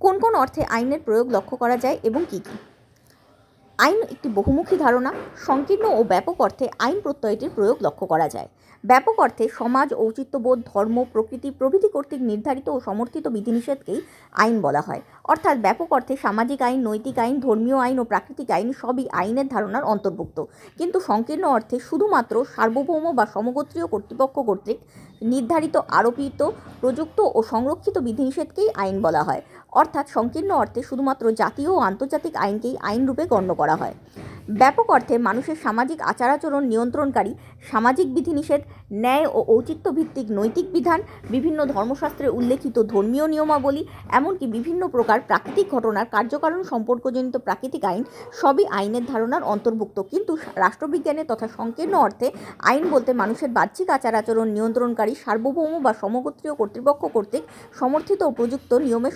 কোন কোন অর্থে আইনের প্রয়োগ লক্ষ্য করা যায় এবং কী কী? আইন একটি বহুমুখী ধারণা, সংকীর্ণ ও ব্যাপক অর্থে আইন প্রত্যয়টির প্রয়োগ লক্ষ্য করা যায়। ব্যাপক অর্থে সমাজ, ঔচিত্যবোধ, ধর্ম, প্রকৃতি, প্রভৃতি কর্তৃক নির্ধারিত ও সমর্থিত বিধিনিষেধকেই আইন বলা হয়। অর্থাৎ ব্যাপক অর্থে সামাজিক আইন, নৈতিক আইন, ধর্মীয় আইন ও প্রাকৃতিক আইন সবই আইনের ধারণার অন্তর্ভুক্ত। কিন্তু সংকীর্ণ অর্থে শুধুমাত্র সার্বভৌম বা সমগোত্রীয় কর্তৃপক্ষ কর্তৃক নির্ধারিত আরোপিত, প্রযুক্ত ও সংরক্ষিত বিধিনিষেধকেই আইন বলা হয়। অর্থাৎ সংকীর্ণ অর্থে শুধুমাত্র জাতীয় ও আন্তর্জাতিক আইনকেই আইনরূপে গণ্য করা হয়। ব্যাপক অর্থে মানুষের সামাজিক আচার আচরণ নিয়ন্ত্রণকারী, সামাজিক বিধিনিষেধ, ন্যায় ও ঔচিত্য ভিত্তিক নৈতিক বিধান, বিভিন্ন ধর্মশাস্ত্রে উল্লেখিত ধর্মীয় নিয়মাবলী, এমনকি বিভিন্ন প্রকার প্রাকৃতিক ঘটনার কার্যকারণ সম্পর্কজনিত প্রাকৃতিক আইন, সবই আইনের ধারণার অন্তর্ভুক্ত। কিন্তু রাষ্ট্রবিজ্ঞানে তথা সংকীর্ণ অর্থে আইন বলতে মানুষের বাহ্যিক আচার আচরণ নিয়ন্ত্রণকারী, সার্বভৌম বা সমগোত্রীয় কর্তৃপক্ষ কর্তৃক সমর্থিত ও প্রযুক্ত নিয়মের